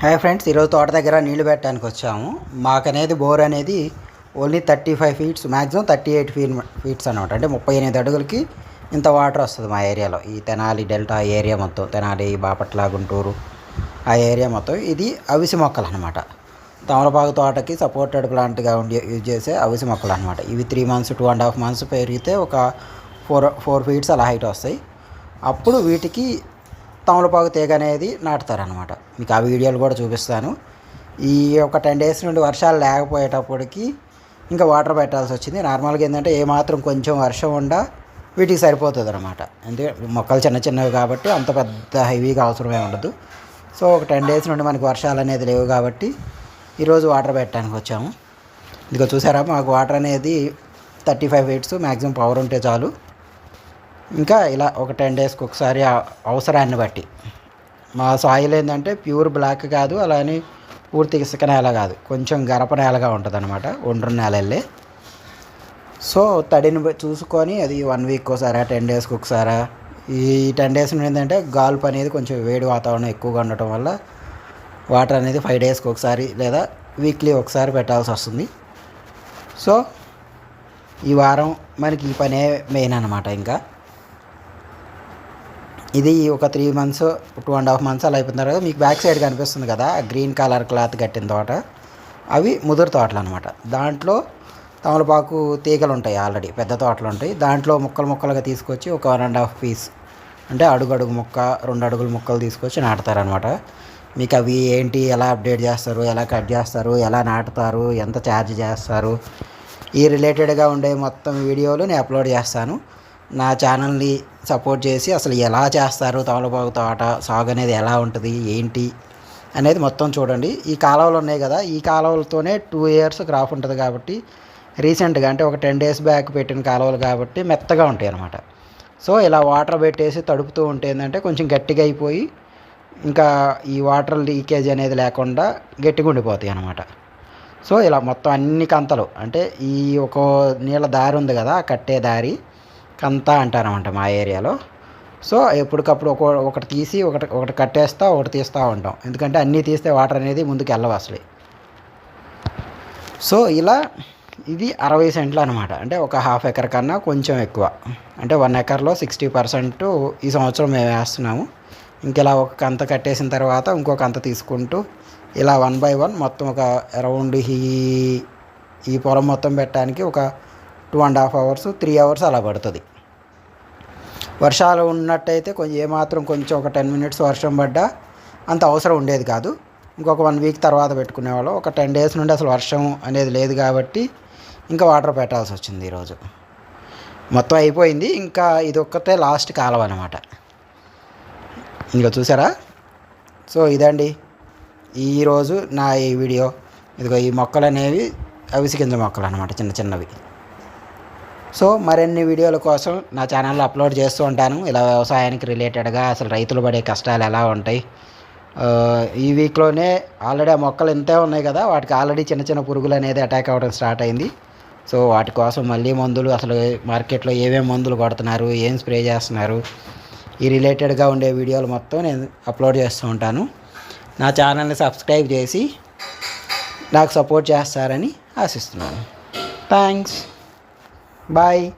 Hi friends ఈరోజు తోట దగ్గర నీళ్ళు పెట్టడానికి వచ్చాము. మాకనేది బోర్ అనేది only thirty five feets maximum thirty eight feet feets అనమాట అంటే ముప్పై ఎనిమిది అడుగులకి ఇంత వాటర్ వస్తుంది మా ఏరియాలో. ఈ తెనాలి డెల్టా ఏరియా మొత్తం తెనాలి బాపట్ల గుంటూరు ఆ ఏరియా మొత్తం ఇది అవిసి మొక్కలు అనమాట తమలపాకు తోటకి సపోర్టెడ్ ప్లాంట్గా ఉండి యూజ్ చేసే అవిసి మొక్కలు అనమాట ఇవి three months two and half months పెరిగితే ఒక ఫోర్ ఫోర్ ఫీట్స్ అలా హైట్ వస్తాయి. అప్పుడు వీటికి తమలపాకు తీగ అనేది నాటుతారనమాట మీకు ఆ వీడియోలు కూడా చూపిస్తాను. ఈ ఒక టెన్ డేస్ నుండి వర్షాలు లేకపోయేటప్పటికి ఇంకా వాటర్ పెట్టాల్సి వచ్చింది. నార్మల్గా ఏంటంటే ఏమాత్రం కొంచెం వర్షం ఉండా వీటికి సరిపోతుంది అనమాట ఎందుకంటే మొక్కలు చిన్న చిన్నవి కాబట్టి అంత పెద్ద హెవీగా అవసరమే ఉండదు. సో ఒక టెన్ డేస్ నుండి మనకి వర్షాలు అనేది లేవు కాబట్టి ఈరోజు వాటర్ పెట్టడానికి వచ్చాము. ఇదిగో చూసారా? మాకు వాటర్ అనేది thirty five eights maximum power ఉంటే చాలు. ఇంకా ఇలా ఒక టెన్ డేస్కి ఒకసారి అవసరాన్ని బట్టి. మా సాయిల్ ఏంటంటే ప్యూర్ బ్లాక్ కాదు అలానే పూర్తి ఇసుక నేల కాదు. కొంచెం గరప నేలగా ఉంటుంది అనమాట ఒండ్రు నేలల్లే. సో తడిని చూసుకొని అది వన్ వీక్ ఒకసారా టెన్ డేస్కి ఒకసారా ఈ టెన్ డేస్ నుండి ఏంటంటే గాల్పు అనేది కొంచెం వేడి వాతావరణం ఎక్కువగా ఉండటం వల్ల వాటర్ అనేది ఫైవ్ డేస్కి ఒకసారి లేదా వీక్లీ ఒకసారి పెట్టాల్సి వస్తుంది. సో ఈ వారం మనకి ఈ పనే మెయిన్ అనమాట ఇంకా. ఇది ఒక three months two and half months అలా అయిపోయిన తర్వాత మీకు బ్యాక్ సైడ్ కనిపిస్తుంది కదా గ్రీన్ కలర్ క్లాత్ కట్టిన తోట. అవి ముదురు తోటలు అనమాట దాంట్లో తమలపాకు తీగలు ఉంటాయి ఆల్రెడీ పెద్ద తోటలు ఉంటాయి. దాంట్లో ముక్కలు ముక్కలుగా తీసుకొచ్చి ఒక వన్ అండ్ హాఫ్ పీస్ అంటే అడుగు అడుగు ముక్క రెండు అడుగుల ముక్కలు తీసుకొచ్చి నాటుతారనమాట మీకు అవి ఏంటి ఎలా అప్డేట్ చేస్తారు ఎలా కట్ చేస్తారు ఎలా నాటుతారు ఎంత ఛార్జ్ చేస్తారు ఈ రిలేటెడ్గా ఉండే మొత్తం వీడియోలు నేను అప్లోడ్ చేస్తాను. నా ఛానల్ని సపోర్ట్ చేసి అసలు ఎలా చేస్తారు తమలపాకు తోట సాగు అనేది ఎలా ఉంటుంది ఏంటి అనేది మొత్తం చూడండి. ఈ కాలువలు ఉన్నాయి కదా ఈ కాలువలతోనే టూ ఇయర్స్ క్రాప్ ఉంటుంది కాబట్టి రీసెంట్గా అంటే ఒక టెన్ డేస్ బ్యాక్ పెట్టిన కాలువలు కాబట్టి మెత్తగా ఉంటాయి అన్నమాట. సో ఇలా వాటర్ పెట్టేసి తడుపుతూ ఉంటే ఏంటంటే కొంచెం గట్టిగా అయిపోయి ఇంకా ఈ వాటర్ లీకేజ్ అనేది లేకుండా గట్టిగా ఉండిపోతాయి అన్నమాట. సో ఇలా మొత్తం అన్ని కంతలు అంటే ఈ ఒక నీళ్ళ దారి ఉంది కదా కట్టే దారి కంత అంటారన్నమాట మా ఏరియాలో. సో ఎప్పటికప్పుడు ఒక ఒకటి తీసి ఒకటి ఒకటి కట్టేస్తా ఒకటి తీస్తూ ఉంటాం. ఎందుకంటే అన్నీ తీస్తే వాటర్ అనేది ముందుకు వెళ్ళవు అసలు. సో ఇలా ఇది అరవై సెంట్లు అనమాట అంటే ఒక హాఫ్ ఎకర్ కన్నా కొంచెం ఎక్కువ. అంటే వన్ ఎకర్లో సిక్స్టీ పర్సెంట్ ఈ సంవత్సరం మేము వేస్తున్నాము. ఇంకెలా ఒక కంత కట్టేసిన తర్వాత ఇంకొక కంత తీసుకుంటూ ఇలా వన్ బై వన్ మొత్తం ఒక అరౌండ్ ఈ ఈ పొలం మొత్తం పెట్టడానికి ఒక two and half hours three hours అలా పడుతుంది. వర్షాలు ఉన్నట్టయితే కొంచెం ఏమాత్రం కొంచెం ఒక టెన్ మినిట్స్ వర్షం పడ్డా అంత అవసరం ఉండేది కాదు. ఇంకొక వన్ వీక్ తర్వాత పెట్టుకునేవాళ్ళం. ఒక టెన్ డేస్ నుండి అసలు వర్షం అనేది లేదు కాబట్టి ఇంకా వాటర్ పెట్టాల్సి వచ్చింది ఈరోజు మొత్తం అయిపోయింది. ఇంకా ఇది ఒక్కతే లాస్ట్ కాలం అనమాట ఇంకా చూసారా? సో ఇదండి. ఈరోజు నా ఈ వీడియో. ఇదిగో ఈ మొక్కలు అనేవి అవిసి గింజ మొక్కలు అనమాట చిన్న చిన్నవి. సో మరిన్ని వీడియోల కోసం నా ఛానల్లో అప్లోడ్ చేస్తూ ఉంటాను. ఇలా వ్యవసాయానికి రిలేటెడ్గా అసలు రైతులు పడే కష్టాలు ఎలా ఉంటాయి? ఈ వీక్లోనే ఆల్రెడీ ఆ మొక్కలు ఇంతే ఉన్నాయి కదా వాటికి ఆల్రెడీ చిన్న చిన్న పురుగులు అనేది అటాక్ అవ్వడం స్టార్ట్ అయింది. సో వాటి కోసం మళ్ళీ మందులు అసలు మార్కెట్లో ఏమేమి మందులు కొడుతున్నారు ఏం స్ప్రే చేస్తున్నారు ఈ రిలేటెడ్గా ఉండే వీడియోలు మొత్తం నేను అప్లోడ్ చేస్తూ ఉంటాను. నా ఛానల్ని సబ్స్క్రైబ్ చేసి నాకు సపోర్ట్ చేస్తారని ఆశిస్తున్నాను. థ్యాంక్స్. Bye.